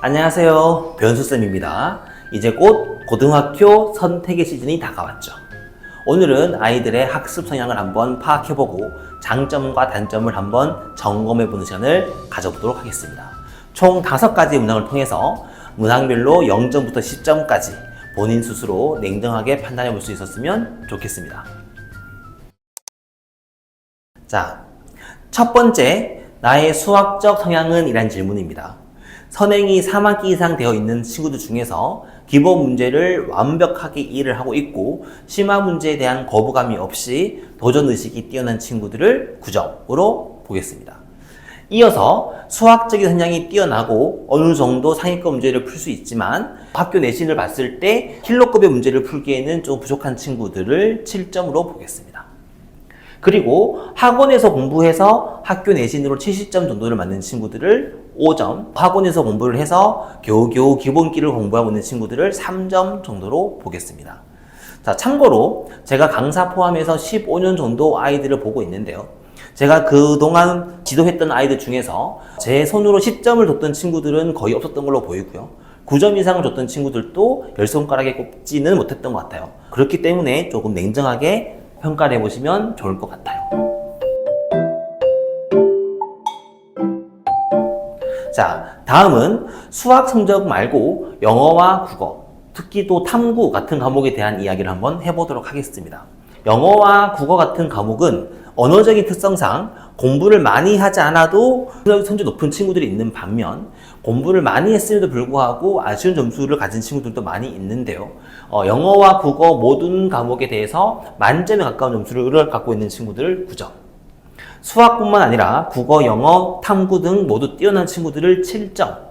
안녕하세요. 변수쌤입니다. 이제 곧 고등학교 선택의 시즌이 다가왔죠. 오늘은 아이들의 학습 성향을 한번 파악해보고 장점과 단점을 한번 점검해보는 시간을 가져보도록 하겠습니다. 총 다섯 가지 문항을 통해서 문항별로 0점부터 10점까지 본인 스스로 냉정하게 판단해 볼 수 있었으면 좋겠습니다. 자, 첫 번째, 나의 수학적 성향은? 이란 질문입니다. 선행이 3학기 이상 되어 있는 친구들 중에서 기본 문제를 완벽하게 이해를 하고 있고 심화 문제에 대한 거부감이 없이 도전 의식이 뛰어난 친구들을 9점으로 보겠습니다. 이어서 수학적인 성향이 뛰어나고 어느 정도 상위권 문제를 풀 수 있지만 학교 내신을 봤을 때 킬로급의 문제를 풀기에는 좀 부족한 친구들을 7점으로 보겠습니다. 그리고 학원에서 공부해서 학교 내신으로 70점 정도를 맞는 친구들을 5점, 학원에서 공부를 해서 겨우겨우 기본기를 공부하고 있는 친구들을 3점 정도로 보겠습니다. 자, 참고로 제가 강사 포함해서 15년 정도 아이들을 보고 있는데요. 제가 그동안 지도했던 아이들 중에서 제 손으로 10점을 줬던 친구들은 거의 없었던 걸로 보이고요. 9점 이상을 줬던 친구들도 열 손가락에 꼽지는 못했던 것 같아요. 그렇기 때문에 조금 냉정하게 평가를 해보시면 좋을 것 같아요. 자, 다음은 수학 성적 말고 영어와 국어, 특히 또 탐구 같은 과목에 대한 이야기를 한번 해보도록 하겠습니다. 영어와 국어 같은 과목은 언어적인 특성상 공부를 많이 하지 않아도 성적 높은 친구들이 있는 반면 공부를 많이 했음에도 불구하고 아쉬운 점수를 가진 친구들도 많이 있는데요. 어, 영어와 국어 모든 과목에 대해서 만점에 가까운 점수를 갖고 있는 친구들을 9점. 수학뿐만 아니라 국어, 영어, 탐구 등 모두 뛰어난 친구들을 7점.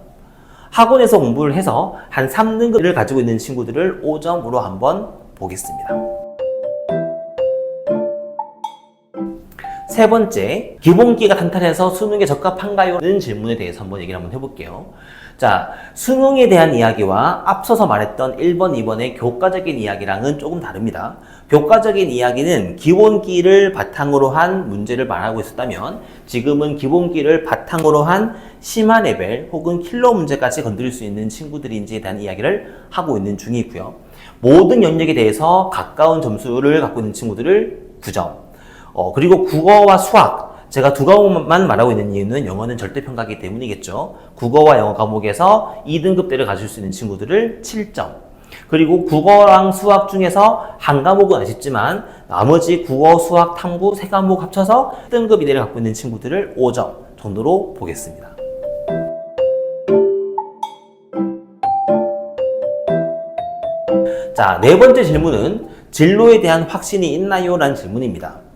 학원에서 공부를 해서 한 3등급을 가지고 있는 친구들을 5점으로 한번 보겠습니다. 세 번째, 기본기가 탄탄해서 수능에 적합한가요? 는 질문에 대해서 한번 얘기를 한번 해볼게요. 자, 수능에 대한 이야기와 앞서서 말했던 1번, 2번의 교과적인 이야기랑은 조금 다릅니다. 교과적인 이야기는 기본기를 바탕으로 한 문제를 말하고 있었다면 지금은 기본기를 바탕으로 한 심화 레벨 혹은 킬러 문제까지 건드릴 수 있는 친구들인지에 대한 이야기를 하고 있는 중이고요. 모든 영역에 대해서 가까운 점수를 갖고 있는 친구들을 9점, 어, 그리고 국어와 수학. 제가 두 과목만 말하고 있는 이유는 영어는 절대평가기 때문이겠죠. 국어와 영어 과목에서 2등급대를 가질 수 있는 친구들을 7점. 그리고 국어랑 수학 중에서 한 과목은 아쉽지만 나머지 국어, 수학, 탐구 세 과목 합쳐서 등급 이내를 갖고 있는 친구들을 5점 정도로 보겠습니다. 자, 네 번째 질문은 진로에 대한 확신이 있나요? 라는 질문입니다.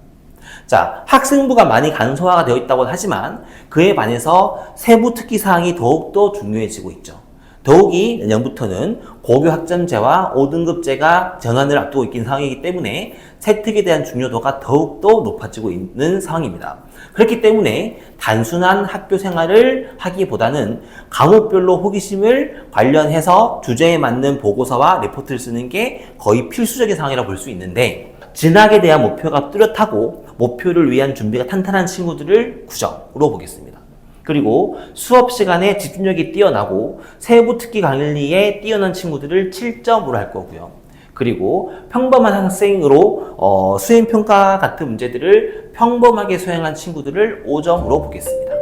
자, 학생부가 많이 간소화가 되어 있다고 하지만 그에 반해서 세부 특기 사항이 더욱더 중요해지고 있죠. 더욱이 내년부터는 고교 학점제와 5등급제가 전환을 앞두고 있긴 상황이기 때문에 세특에 대한 중요도가 더욱더 높아지고 있는 상황입니다. 그렇기 때문에 단순한 학교 생활을 하기보다는 과목별로 호기심을 관련해서 주제에 맞는 보고서와 레포트를 쓰는 게 거의 필수적인 상황이라고 볼 수 있는데 진학에 대한 목표가 뚜렷하고 목표를 위한 준비가 탄탄한 친구들을 9점으로 보겠습니다. 그리고 수업 시간에 집중력이 뛰어나고 세부 특기 관리에 뛰어난 친구들을 7점으로 할 거고요. 그리고 평범한 학생으로 어, 수행 평가 같은 문제들을 평범하게 수행한 친구들을 5점으로 보겠습니다.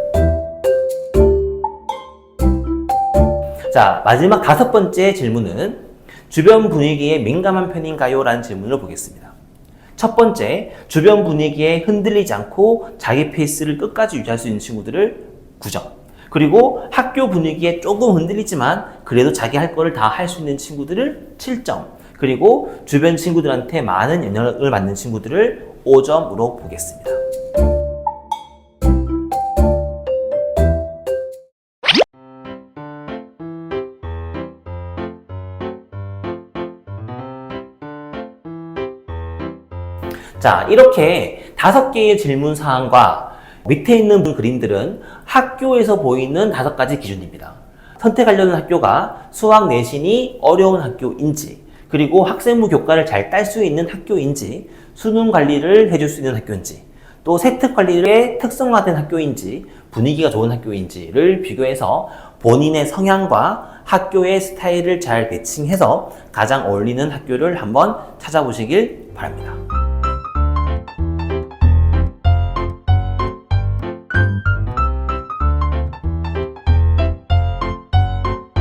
자, 마지막 다섯 번째 질문은 주변 분위기에 민감한 편인가요? 라는 질문을 보겠습니다. 첫 번째, 주변 분위기에 흔들리지 않고 자기 페이스를 끝까지 유지할 수 있는 친구들을 9점. 그리고 학교 분위기에 조금 흔들리지만 그래도 자기 할 거를 다 할 수 있는 친구들을 7점. 그리고 주변 친구들한테 많은 영향을 받는 친구들을 5점으로 보겠습니다. 자, 이렇게 다섯 개의 질문 사항과 밑에 있는 그림들은 학교에서 보이는 다섯 가지 기준입니다. 선택하려는 학교가 수학 내신이 어려운 학교인지, 그리고 학생부 교과를 잘 딸 수 있는 학교인지, 수능 관리를 해줄 수 있는 학교인지, 또 세특 관리의 특성화된 학교인지, 분위기가 좋은 학교인지를 비교해서 본인의 성향과 학교의 스타일을 잘 매칭해서 가장 어울리는 학교를 한번 찾아보시길 바랍니다.